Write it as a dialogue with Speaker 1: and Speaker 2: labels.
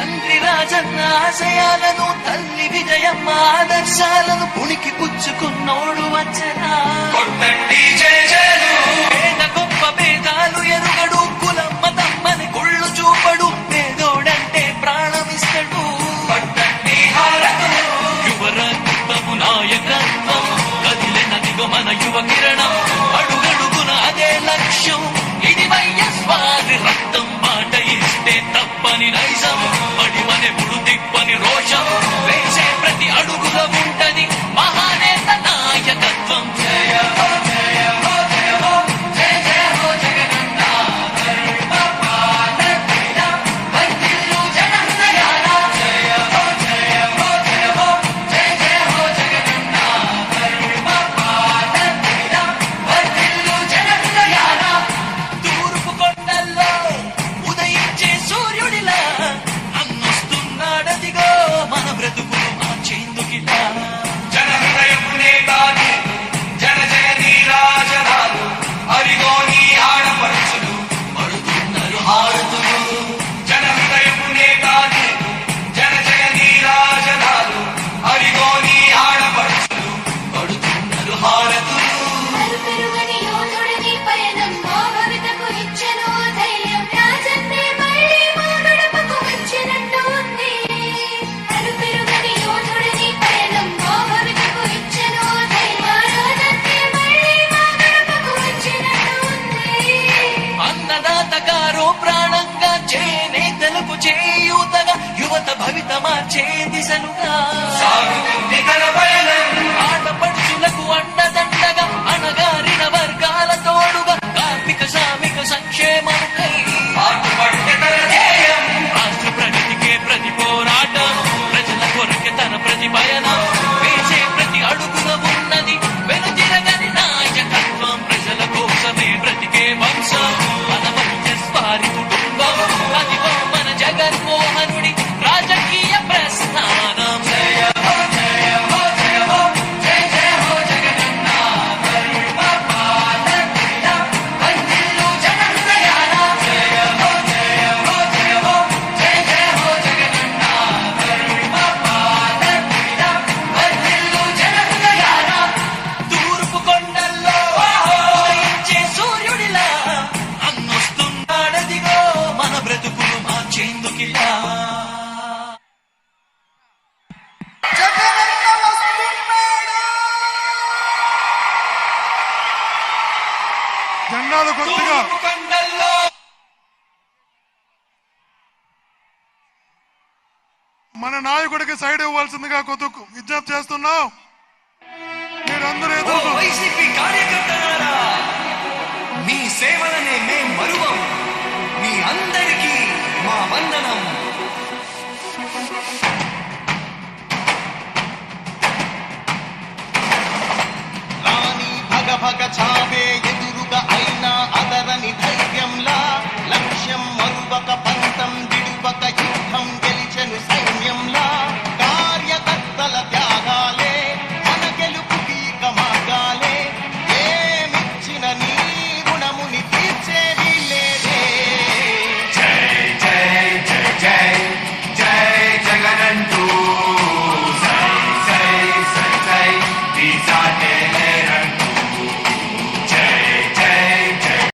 Speaker 1: తండ్రి రాజన్న ఆశయాలను తల్లి విజయమ్మ ఆదర్శాలను పుణికి పుచ్చుకున్నోడు వచ్చనా గొప్ప భేదాలు ఎరుగడు కులమ్మ తమ్మని కొళ్ళు చూపడు పేదోడంటే ప్రాణమిస్తడు. యువరత్వము నాయకత్వం. కదిలిన దిగు మన యువక భవిత మార్చే దిశనుగా. మన
Speaker 2: నాయకుడికి సైడ్ ఇవ్వాల్సిందిగా కొద్దు విజ్ఞప్తి చేస్తున్నావు మీరందరూ
Speaker 3: మీ సేవలనే మేము మరువం மன்னனம்